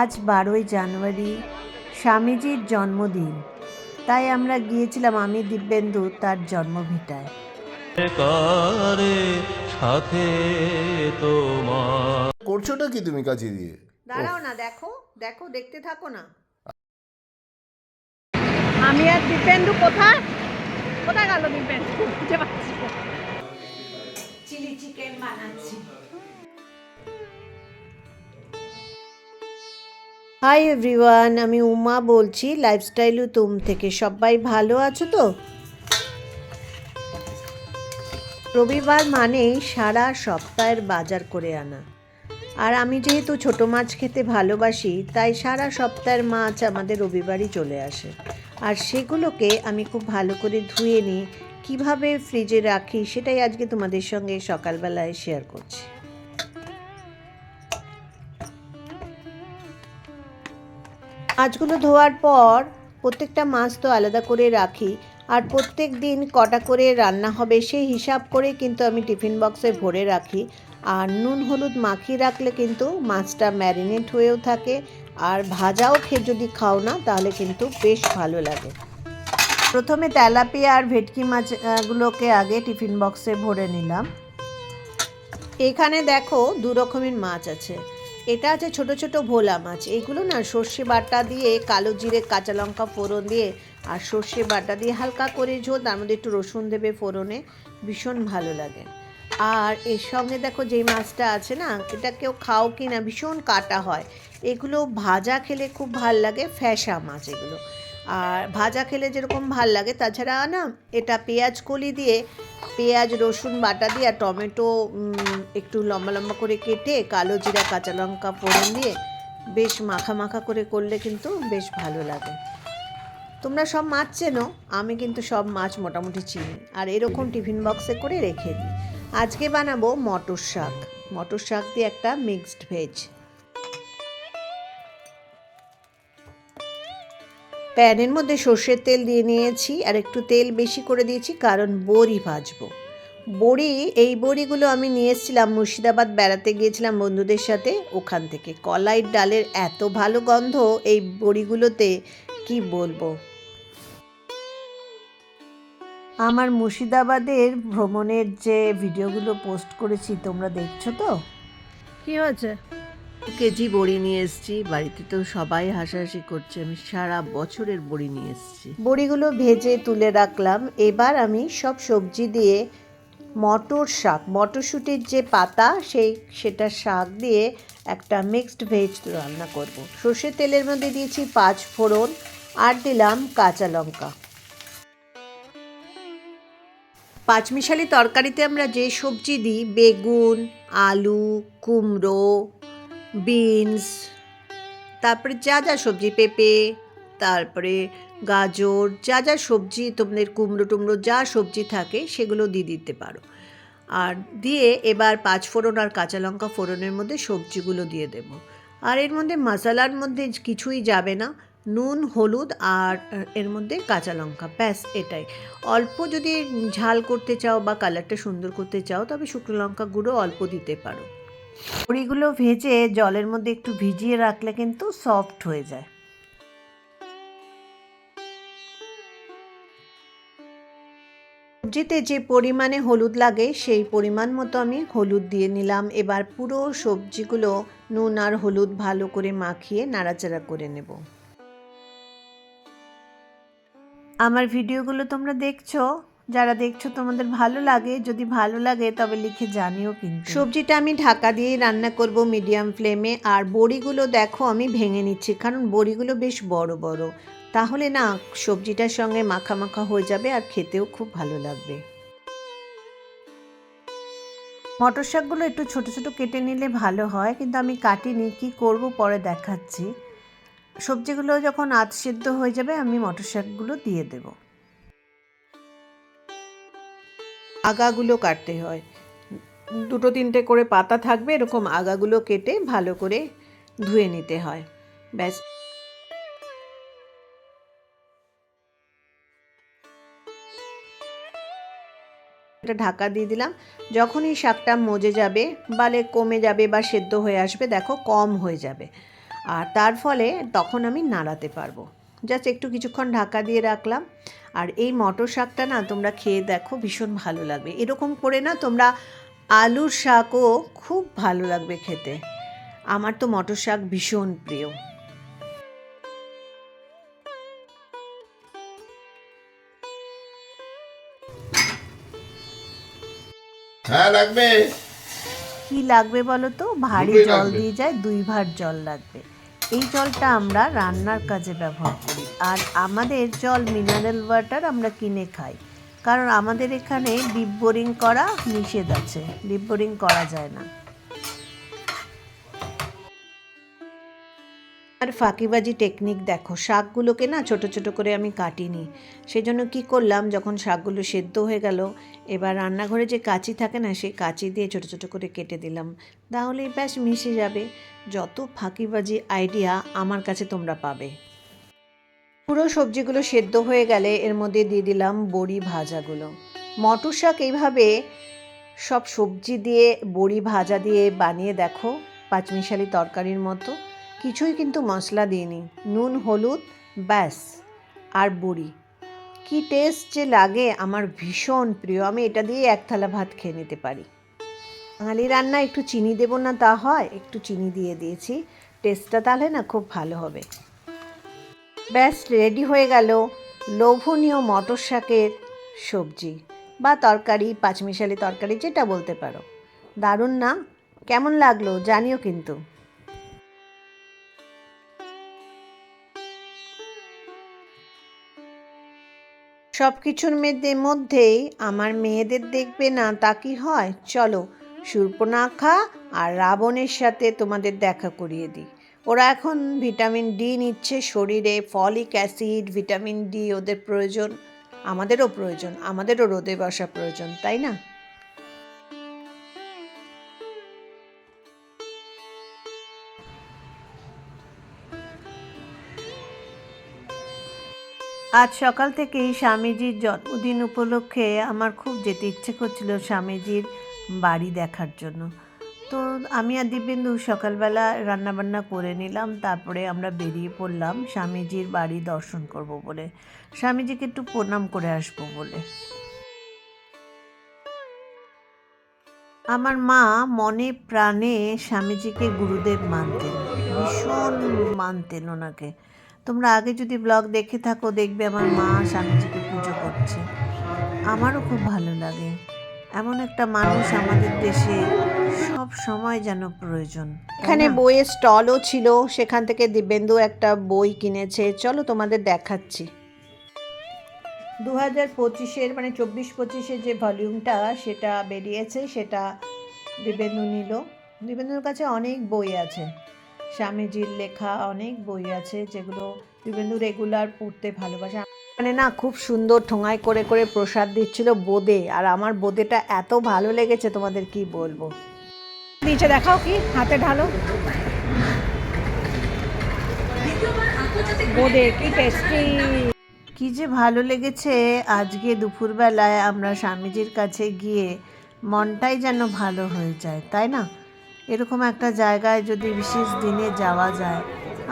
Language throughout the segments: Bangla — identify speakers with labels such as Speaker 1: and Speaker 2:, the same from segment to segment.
Speaker 1: আজ বারোই জানুয়ারি স্বামীজির জন্মদিন। তাই আমরা গিয়েছিলাম আমি দিব্যেন্দু তার জন্মভিটায়।
Speaker 2: কারে সাথে তোমার
Speaker 3: করছোটা কি তুমি কাছে দিয়ে?
Speaker 1: দাঁড়াও না দেখো দেখো দেখতে থাকো না। আমি আর দীপেন্দু কোথায়? কোথায় গেল দীপেন্দু চিলি চিকেন বানাচ্ছি। হাই এভরিওয়ান আমি উমা বলছি লাইফস্টাইল তুম থেকে। সবাই ভালো আছো তো? রবিবার মানেই সারা সপ্তাহের বাজার করে আনা। আর আমি যেহেতু ছোট মাছ খেতে ভালোবাসি, তাই সারা সপ্তাহের মাছ আমাদের রবিবারই চলে আসে। আর সেগুলোকে আমি খুব ভালো করে ধুয়ে নিই কীভাবে ফ্রিজে রাখি, সেটাই আজকে তোমাদের সঙ্গে সকালবেলায় শেয়ার করছি। মাছগুলো ধোয়ার পর প্রত্যেকটা মাছ তো আলাদা করে রাখি। আর প্রত্যেক দিন কটা করে রান্না হবে সেই হিসাব করে কিন্তু আমি টিফিন বক্সে ভরে রাখি। আর নুন হলুদ মাখিয়ে রাখলে কিন্তু মাছটা ম্যারিনেট হয়েও থাকে। আর ভাজাও খেয়ে যদি খাও না, তাহলে কিন্তু বেশ ভালো লাগে। প্রথমে তেলাপিয়া আর ভেটকি মাছগুলোকে আগে টিফিন বক্সে ভরে নিলাম। এখানে দেখো দু রকমের মাছ আছে। এটা আছে ছোট ছোট ভোলা মাছ, এগুলো না সর্ষে বাটা দিয়ে কালো জিরে, কাঁচা লঙ্কা ফোড়ন দিয়ে আর সর্ষে বাটা দিয়ে হালকা করে ঝোল, তার মধ্যে একটু রসুন দেবে ফোড়নে, ভীষণ ভালো লাগে। আর এর সঙ্গে দেখো যেই মাছটা আছে না, এটা কেউ খাও কি না ভীষণ কাটা হয়। এগুলো ভাজা খেলে খুব ভালো লাগে, ফ্যাসা মাছ এগুলো। আর ভাজা খেলে যেরকম ভালো লাগে, তাছাড়া না এটা পেঁয়াজ কলি দিয়ে, পেঁয়াজ, রসুন বাটা দিয়ে আর টমেটো একটু লম্বা লম্বা করে কেটে কালো জিরা, কাঁচা লঙ্কা ফোড়ন দিয়ে বেশ মাখা মাখা করে করলে কিন্তু বেশ ভালো লাগে। তোমরা সব মাছ চেনো, আমি কিন্তু সব মাছ মোটামুটি চিনি। আর এরকম টিফিন বক্সে করে রেখে দিই। আজকে বানাবো মটর শাক। মটর শাক দিয়ে একটা মিক্সড ভেজ। প্যানের মধ্যে সর্ষের তেল দিয়ে নিয়েছি আর একটু তেল বেশি করে দিয়েছি, কারণ বড়ি ভাজবো। বড়ি, এই বড়িগুলো আমি নিয়ে এসেছিলাম মুর্শিদাবাদ বেড়াতে গিয়েছিলাম বন্ধুদের সাথে, ওখান থেকে। কলাইয়ের ডালের এত ভালো গন্ধ, এই বড়িগুলোতে কি বলব? আমার মুর্শিদাবাদের ভ্রমণের যে ভিডিওগুলো পোস্ট করেছি, তোমরা দেখছ তো? কি হয়েছে? কেজি বড়ি নিয়ে এসেছি। বাড়িতে তো সবাই হাসাহাসি করছে। আমি সারা বছরের বড়ি নিয়ে এসেছি। বড়িগুলো ভেজে তুলে রাখলাম। এবার আমি সব সবজি দিয়ে মটর শাক, মটরশুঁটির যে পাতা, সেই, সেটা শাক দিয়ে একটা মিক্সড ভেজ রান্না করব। সর্ষের তেলের মধ্যে দিয়েছি পাঁচ ফোড়ন আর দিলাম কাঁচা লঙ্কা। পাঁচমিশালি তরকারিতে আমরা যে সবজি দিই, বেগুন, আলু, কুমড়ো বিনস, তারপরে যা যা সবজি, পেঁপে, তারপরে গাজর, যা যা সবজি তোমাদের কুমড়ো টুমড়ো যা সবজি থাকে সেগুলো দিয়ে দিতে পারো। আর দিয়ে এবার পাঁচ ফোড়ন আর কাঁচা লঙ্কা ফোড়নের মধ্যে সবজিগুলো দিয়ে দেব। আর এর মধ্যে মশলার মধ্যে কিছুই যাবে না, নুন, হলুদ আর এর মধ্যে কাঁচা লঙ্কা, ব্যাস এটাই। অল্প যদি ঝাল করতে চাও বা কালারটা সুন্দর করতে চাও, তবে শুকনো লঙ্কা গুঁড়ো অল্প দিতে পারো। বড়িগুলো ভেজে জলের মধ্যে একটু ভিজিয়ে রাখলে কিন্তু সফট হয়ে যায়। সবজিতে যে পরিমাণে হলুদ লাগে, সেই পরিমাণ মতো আমি হলুদ দিয়ে নিলাম। এবার পুরো সবজিগুলো নুন আর হলুদ ভালো করে মাখিয়ে নাড়াচাড়া করে নেব। আমার ভিডিওগুলো তোমরা দেখছ যারা দেখছ তোমাদের ভালো লাগে যদি ভালো লাগে তবে লিখে জানিও কিন্তু। সবজিটা আমি ঢাকা দিয়েই রান্না করব মিডিয়াম ফ্লেমে আর বড়িগুলো দেখো আমি ভেঙে নিচ্ছি কারণ বড়িগুলো বেশ বড় বড়। তাহলে না সবজিটার সঙ্গে মাখা মাখা হয়ে যাবে আর খেতেও খুব ভালো লাগবে। মটর শাকগুলো একটু ছোট ছোট কেটে নিলে ভালো হয় কিন্তু আমি কাটিনি কি করব পরে দেখাচ্ছি। সবজিগুলো যখন আধ সেদ্ধ হয়ে যাবে আমি মটর শাকগুলো দিয়ে দেব। আগাগুলো কাটতে হয়। দুটো তিনটে করে পাতা থাকবে, এরকম আগাগুলো কেটে ভালো করে ধুয়ে নিতে হয়। ব্যাস। এটা ঢাকা দিয়ে দিলাম। যখনই শাকটা মজে যাবে, বালে কমে যাবে বা সেদ্ধ হয়ে আসবে, দেখো কম হয়ে যাবে। আর তার ফলে তখন আমি নাড়াতে পারব। জাস্ট একটু কিছুক্ষণ ঢাকা দিয়ে রাখলাম। আর এই মটর শাকটা না তোমরা খেয়ে দেখো ভীষণ ভালো লাগবে। এরকম করে না তোমরা আলুর শাকও খুব ভালো লাগবে খেতে। আমার তো মটর শাক ভীষণ প্রিয়।
Speaker 3: হ্যাঁ লাগবে।
Speaker 1: কি লাগবে বলো তো? ভারী জল দিয়ে যায় দুই ভার জল লাগবে। এই জলটা আমরা রান্নার কাজে ব্যবহার করি। আর আমাদের জল মিনারেল ওয়াটার আমরা কিনে খাই। কারণ আমাদের এখানে ডিপ বোরিং করা নিষেধ আছে। ডিপ বোরিং করা যায় না। আর ফাঁকিবাজি টেকনিক দেখো, শাকগুলোকে না ছোট ছোট করে আমি কাটিনি। সেই জন্য কী করলাম, যখন শাকগুলো সেদ্ধ হয়ে গেল, এবার রান্নাঘরে যে কাঁচি থাকে না, সেই কাঁচি দিয়ে ছোট ছোট করে কেটে দিলাম। তাহলেই ব্যাস মিশে যাবে। যত ফাঁকিবাজি আইডিয়া আমার কাছে তোমরা পাবে। পুরো সবজিগুলো সেদ্ধ হয়ে গেলে এর মধ্যে দিয়ে দিলাম বড়ি ভাজাগুলো। মটর শাক এইভাবে সব সবজি দিয়ে, বড়ি ভাজা দিয়ে বানিয়ে দেখো, পাঁচমিশালি তরকারির মতো। কিছুই কিন্তু মশলা দিইনি। নুন, হলুদ, ব্যাস। আর বড়ি। কি টেস্ট যে লাগে, আমার ভীষণ প্রিয়। আমি এটা দিয়ে এক থালা ভাত খেয়ে নিতে পারি। বাঙালি রান্না একটু চিনি দেবো না তা হয়, একটু চিনি দিয়ে দিয়েছি। টেস্টটা তাহলে না খুব ভালো হবে। ব্যাস রেডি হয়ে গেল লোভনীয় মটর শাকের সবজি বা তরকারি, পাঁচমিশালি তরকারি, যেটা বলতে পারো। দারুণ না কেমন লাগল জানিও কিন্তু। সব কিছুর মধ্যে, মধ্যেই আমার মেয়েদের দেখবে না তা কি হয়? চলো সুর্পনাখা আর রাবণের সাথে তোমাদের দেখা করিয়ে দিই। ওরা এখন ভিটামিন ডি নিচ্ছে শরীরে, ফলিক অ্যাসিড, ভিটামিন ডি ওদের প্রয়োজন। আমাদেরও প্রয়োজন, আমাদেরও রোদে বসা প্রয়োজন, তাই না? আজ সকাল থেকেই স্বামীজির জন্মদিন উপলক্ষে আমার খুব যেতে ইচ্ছে করছিল স্বামীজির। বাড়ি দেখার জন্য। তো আমি আর দিব্যেন্দু সকালবেলা রান্নাবান্না করে নিলাম, তারপরে আমরা বেরিয়ে পড়লাম স্বামীজির বাড়ি দর্শন করব বলে। স্বামীজিকে একটু প্রণাম করে আসব বলে। আমার মা মনে প্রাণে স্বামীজিকে গুরুদেব মানতেন, ভীষণ মানতেন ওনাকে। তোমরা আগে যদি ব্লগ দেখে থাকো, দেখবে আমার মা স্বামীজিকে পুজো করছে। আমারও খুব ভালো লাগে। এমন একটা মানুষ আমাদের দেশে সব সময় যেন প্রয়োজন এখানে বইয়ের স্টলও ছিল সেখান থেকে দিব্যেন্দু একটা বই কিনেছে। চলো তোমাদের দেখাচ্ছি। দু হাজার পঁচিশের মানে চব্বিশ পঁচিশের যে ভলিউমটা সেটা বেরিয়েছে সেটা দিব্যেন্দু নিল। দিব্যেন্দুর কাছে অনেক বই আছে। স্বামীজির লেখা অনেক বই আছে যেগুলো দিব্যেন্দু রেগুলার পড়তে ভালোবাসে। মানে না খুব সুন্দর ঠোঙায় করে করে প্রসাদ দিচ্ছিল বোদে। আর আমার বোদেটা এত ভালো লেগেছে, তোমাদের কি বলব? নিচে দেখাও কি, হাতে ঢালো। বোদে, কি টেস্টি কি যে ভালো লেগেছে, আজকে দুপুরবেলায় আমরা স্বামীজির কাছে গিয়ে মনটাই যেন ভালো হয়ে যায়, তাই না? এরকম একটা জায়গায় যদি বিশেষ দিনে যাওয়া যায়,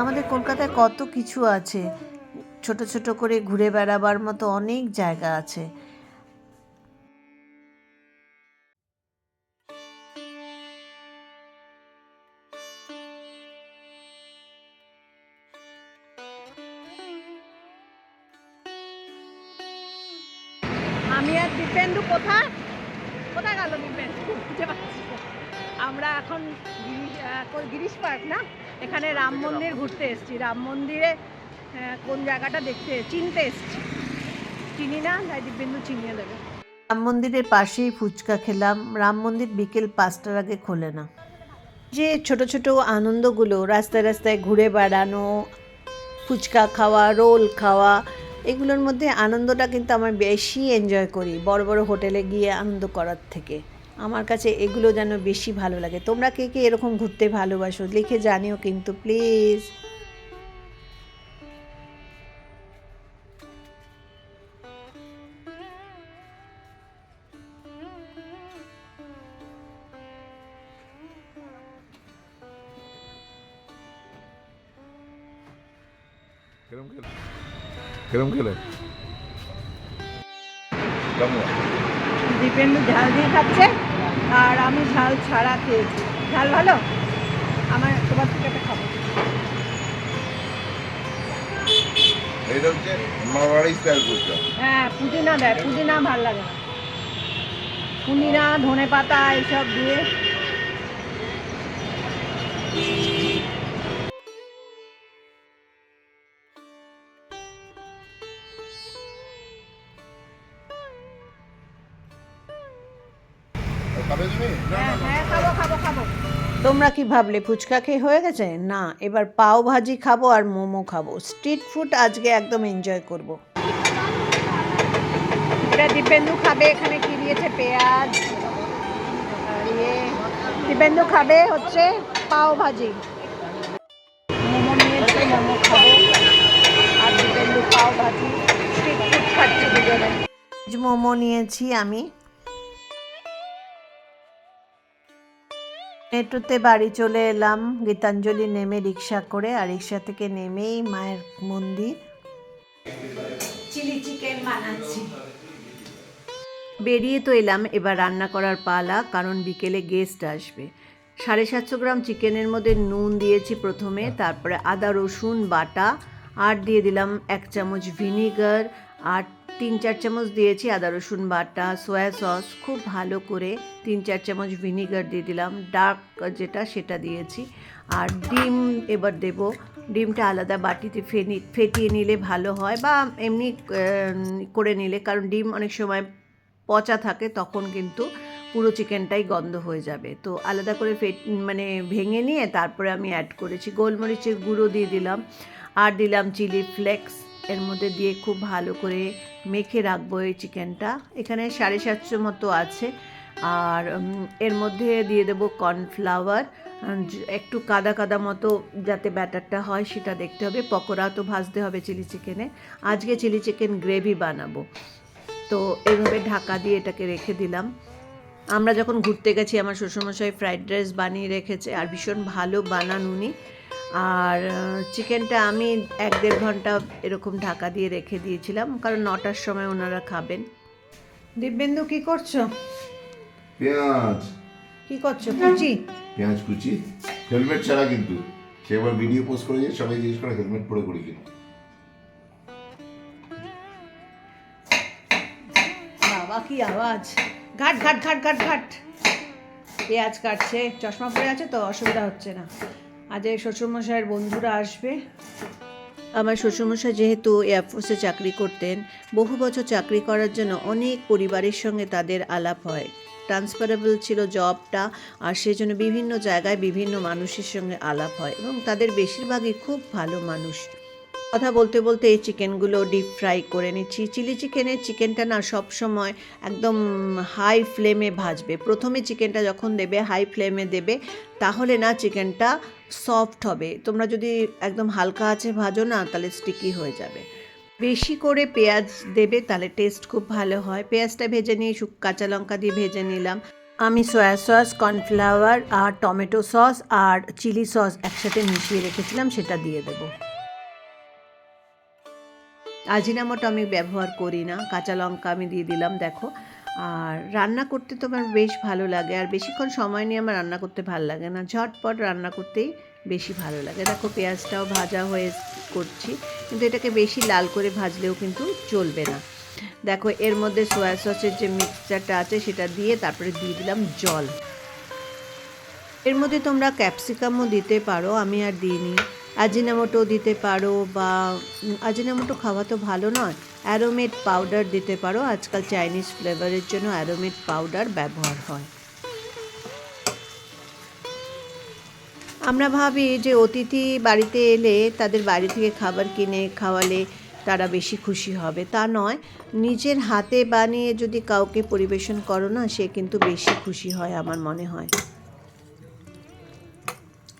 Speaker 1: আমাদের কলকাতায় কত কিছু আছে। ছোট ছোট করে ঘুরে বেড়াবার মতো অনেক জায়গা আছে।
Speaker 4: আমি আর দীপেন্দু কোথায়? কোথায় গেল দীপেন্দু? খুঁজে পাচ্ছি আমরা এখন গিরিশ গিরিশ পার্ক না? এখানে রাম মন্দির ঘুরতে এসেছি। রাম মন্দিরে কোন জায়গাটা দেখতে? চিনতে এসেছি। চিনি না দিব্যেন্দু চিনিয়ে দেবে।
Speaker 1: রাম মন্দিরের পাশেই ফুচকা খেলাম। রাম মন্দির বিকেল পাঁচটার আগে খোলে না। যে ছোট ছোট আনন্দগুলো, রাস্তায় রাস্তায় ঘুরে বেড়ানো, ফুচকা খাওয়া, রোল খাওয়া, এগুলোর মধ্যে আনন্দটা কিন্তু আমার বেশি এনজয় করি, বড় বড় হোটেলে গিয়ে আনন্দ করার থেকে। আমার কাছে এগুলো যেন বেশি ভালো লাগে। তোমরা কে কে এরকম ঘুরতে ভালোবাসো, লিখে জানিও কিন্তু, প্লিজ।
Speaker 3: কিরম খেলে?
Speaker 4: দীপেন্দু ঝাল দিয়ে খাচ্ছে আর আমি ঝাল ছাড়া খেয়েছি। ঝাল ভালো? আমার তোমার থেকে একটা খাব।
Speaker 3: এটা হচ্ছে মারওয়াড়ি স্টাইল ফুচকা।
Speaker 4: হ্যাঁ পুদিনা দেয় পুদিনা ভালো লাগে। না পুদিনা ধনে পাতা এইসব দিয়ে।
Speaker 1: তোমরা কি ভাবলে ফুচকা খেয়ে হয়ে গেছে? না এবার পাও ভাজি খাব আর মোমো খাব। স্ট্রিট ফুড আজকে একদম এনজয় করব।
Speaker 4: এটা দীপেন্দু খাবে এখানে কি দিয়েছে? পেঁয়াজ ইয়ে দীপেন্দু খাবে হচ্ছে পাও ভাজি। মোমো নিয়েছে মোমো খাব। আর দীপেন্দু পাও ভাজি। স্ট্রিট ফুড খাচ্ছে দুজনে।
Speaker 1: মোমো নিয়েছি আমি। মেট্রোতে বাড়ি চলে এলাম। গীতাঞ্জলি নেমে রিক্সা করে আর রিক্সা থেকে নেমেই মায়ের মন্দির। চিলি চিকেন বানাচ্ছি। বেরিয়ে তো এলাম এবার রান্না করার পালা কারণ বিকেলে গেস্ট আসবে। সাড়ে সাতশো গ্রাম চিকেনের মধ্যে নুন দিয়েছি প্রথমে তারপরে আদা রসুন বাটা আর দিয়ে দিলাম এক চামচ ভিনিগার আর তিন চার চামচ দিয়েছি আদা, রসুন বাটা, সয়া সস। খুব ভালো করে তিন চার চামচ ভিনিগার দিয়ে দিলাম। ডার্ক যেটা, সেটা দিয়েছি। আর ডিম এবার দেব। ডিমটা আলাদা বাটিতে ফেনি, ফেটিয়ে নিলে ভালো হয় বা এমনি করে নিলে। কারণ ডিম অনেক সময় পচা থাকে, তখন কিন্তু পুরো চিকেনটাই গন্ধ হয়ে যাবে। তো আলাদা করে ফেট মানে ভেঙে নিয়ে তারপরে আমি অ্যাড করেছি। গোলমরিচের গুঁড়ো দিয়ে দিলাম। আর দিলাম চিলি ফ্লেক্স। এর মধ্যে দিয়ে খুব ভালো করে মেখে রাখব এই চিকেনটা। এখানে সাড়ে সাতশো মতো আছে। আর এর মধ্যে দিয়ে দেবো কর্নফ্লাওয়ার। একটু কাদা কাদা মতো যাতে ব্যাটারটা হয় সেটা দেখতে হবে। পকোড়া তো ভাজতে হবে চিলি চিকেনে। আজকে চিলি চিকেন গ্রেভি বানাবো। তো এইভাবে ঢাকা দিয়ে এটাকে রেখে দিলাম। আমরা যখন ঘুরতে গেছি, আমার শ্বশুরমশাই ফ্রাইড রাইস বানিয়ে রেখেছে। আর ভীষণ ভালো বানান উনি। আর চিকেনটা আমি এক দেড় ঘণ্টা এরকম ঢাকা দিয়ে রেখে দিয়েছিলাম কারণ নটার সময় ওনারা খাবেন। দিব্যেন্দু কি করছ?
Speaker 3: পেঁয়াজ।
Speaker 1: কি করছ? কুচি?
Speaker 3: পেঁয়াজ কুচি। হেলমেট ছাড়া কিন্তু। সে এবার ভিডিও পোস্ট করে যে সবাই জিজ্ঞেস করে হেলমেট পরে করি কিনা?
Speaker 1: বাবা কি আওয়াজ? ঘাট ঘাট ঘাট ঘাট ঘাট। পেঁয়াজ কাটছে চশমা পরে আছে তো অসুবিধা হচ্ছে না। আজ এই শ্বশুরমশাইয়ের বন্ধুরা আসবে। আমার শ্বশুরমশাই যেহেতু এয়ারফোর্সে চাকরি করতেন, বহু বছর চাকরি করার জন্য অনেক পরিবারের সঙ্গে তাদের আলাপ হয়। ট্রান্সফারেবল ছিল জবটা আর সেই জন্য বিভিন্ন জায়গায় বিভিন্ন মানুষের সঙ্গে আলাপ হয় এবং তাদের বেশিরভাগই খুব ভালো মানুষ। কথা বলতে বলতে এই চিকেনগুলো ডিপ ফ্রাই করে নিচ্ছি। চিলি চিকেনের চিকেনটা না সব সময় একদম হাই ফ্লেমে ভাজবে। প্রথমে চিকেনটা যখন দেবে হাই ফ্লেমে দেবে, তাহলে না চিকেনটা সফট হবে। তোমরা যদি একদম হালকা আছে ভাজো না, তাহলে স্টিকি হয়ে যাবে। বেশি করে পেঁয়াজ দেবে, তাহলে টেস্ট খুব ভালো হয়। পেঁয়াজটা ভেজে নিয়ে শুক কাঁচা লঙ্কা দিয়ে ভেজে নিলাম। আমি সয়া সস কর্নফ্লাওয়ার আর টমেটো সস আর চিলি সস একসাথে মিশিয়ে রেখেছিলাম, সেটা দিয়ে দেবো। আজিনামোটো আমি ব্যবহার করি না, কাঁচা লঙ্কা আমি দিয়ে দিলাম, দেখো। আর রান্না করতে তো আমার বেশ ভালো লাগে, আর বেশিক্ষণ সময় নিয়ে আমার রান্না করতে ভালো লাগে না, ঝটপট রান্না করতেই বেশি ভালো লাগে। দেখো, পেঁয়াজটাও ভাজা হয়ে করছি, কিন্তু এটাকে বেশি লাল করে ভাজলেও কিন্তু চলবে না। দেখো, এর মধ্যে সয়া সসের যে মিক্সচারটা আছে, সেটা দিয়ে তারপরে দিয়ে দিলাম জল। এর মধ্যে তোমরা ক্যাপসিকামও দিতে পারো, আমি আর দিইনি। আজিনামোটো দিতে পারো বা উম, আজিনামোটো খাওয়া তো ভালো নয়। অ্যারোমেট পাউডার দিতে পারো। আজকাল চাইনিজ ফ্লেভারের জন্য অ্যারোমেট পাউডার ব্যবহার হয়। আমরা ভাবি যে অতিথি বাড়িতে এলে তাদের বাড়ি থেকে খাবার কিনে খাওয়ালে তারা বেশি খুশি হবে। তা নয়। নিজের হাতে বানিয়ে যদি কাউকে পরিবেশন করো না সে কিন্তু বেশি খুশি হয় আমার মনে হয়।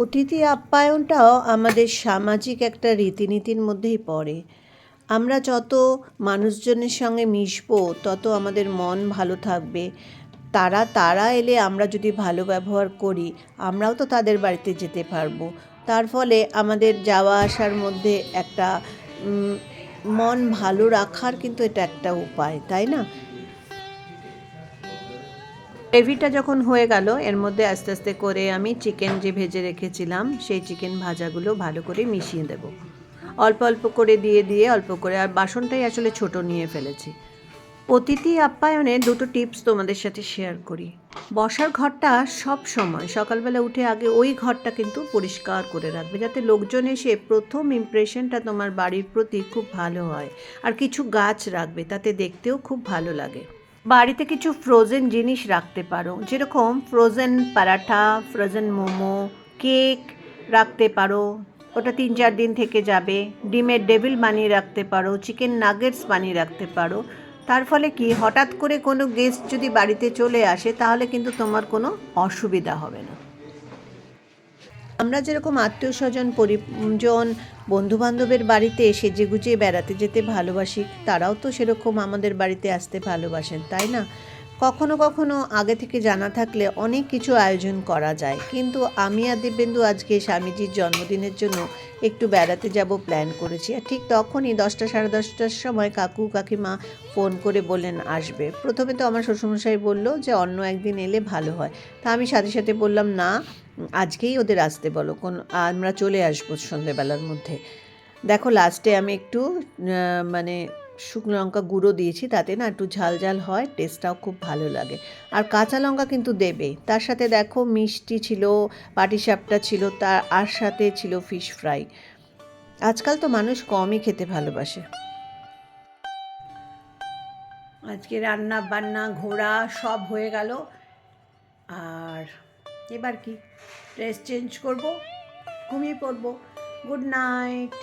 Speaker 1: অতিথি আপ্যায়নটাও আমাদের সামাজিক একটা রীতিনীতির মধ্যেই পড়ে। আমরা যত মানুষজনের সঙ্গে মিশবো, তত আমাদের মন ভালো থাকবে। তারা তারা এলে আমরা যদি ভালো ব্যবহার করি, আমরাও তো তাদের বাড়িতে যেতে পারব। তার ফলে আমাদের যাওয়া আসার মধ্যে একটা মন ভালো রাখার কিন্তু এটা একটা উপায়, তাই না? গ্রেভিটা যখন হয়ে গেল, এর মধ্যে আস্তে আস্তে করে আমি চিকেন যে ভেজে রেখেছিলাম, সেই চিকেন ভাজাগুলো ভালো করে মিশিয়ে দেব। অল্প অল্প করে দিয়ে দিয়ে অল্প করে, আর বাসনটাই আসলে ছোট নিয়ে ফেলেছি। অতিথি আপ্যায়নে দুটো টিপস তোমাদের সাথে শেয়ার করি। বসার ঘরটা সব সময়, সকালবেলা উঠে আগে ওই ঘরটা কিন্তু পরিষ্কার করে রাখবে, যাতে লোকজন এসে প্রথম ইমপ্রেশনটা তোমার বাড়ির প্রতি খুব ভালো হয়। আর কিছু গাছ রাখবে, তাতে দেখতেও খুব ভালো লাগে। বাড়িতে কিছু ফ্রোজেন জিনিস রাখতে পারো। যেরকম frozen paratha frozen momo cake রাখতে পারো। ওটা তিন চার দিন থেকে যাবে। ডিমের ডেভিল বানিয়ে রাখতে পারো চিকেন নাগেটস বানিয়ে রাখতে পারো। তার ফলে কি? হঠাৎ করে কোনো গেস্ট যদি বাড়িতে চলে আসে, তাহলে কিন্তু তোমার কোনো অসুবিধা হবে না। আমরা যেরকম আত্মীয় স্বজন পরিজন, বন্ধুবান্ধবের বাড়িতে সেজে গুজে বেড়াতে যেতে ভালোবাসি, তারাও তো সেরকম আমাদের বাড়িতে আসতে ভালোবাসেন, তাই না? কখনো কখনো আগে থেকে জানা থাকলে অনেক কিছু আয়োজন করা যায়। কিন্তু আমি আর দিব্যেন্দু আজকে স্বামীজির জন্মদিনের জন্য একটু বেড়াতে যাব প্ল্যান করেছি। আর ঠিক তখনই দশটা সাড়ে দশটার সময় কাকু কাকিমা ফোন করে বললেন, আসবে। প্রথমে তো আমার শ্বশুরমশাই বলল যে, অন্য একদিন এলে ভালো হয়। তা আমি সাথে সাথে বললাম, না, আজকেই ওদের আসতে বলো। কোন, আমরা চলে আসব সন্ধেবেলার মধ্যে। দেখো লাস্টে আমি একটু মানে শুকনো লঙ্কা গুঁড়ো দিয়েছি, তাতে না একটু ঝাল ঝাল হয় টেস্টটাও খুব ভালো লাগে। আর কাঁচা লঙ্কা কিন্তু দেবে তার সাথে দেখো মিষ্টি ছিল, পাটিসাপটা ছিল, তার আর সাথে ছিল ফিশ ফ্রাই আজকাল তো মানুষ কমই খেতে ভালোবাসে। আজকে রান্না বান্না ঘোরা সব হয়ে গেল। আর এবার কি? ড্রেস চেঞ্জ করব, ঘুমিয়ে পড়ব। Good night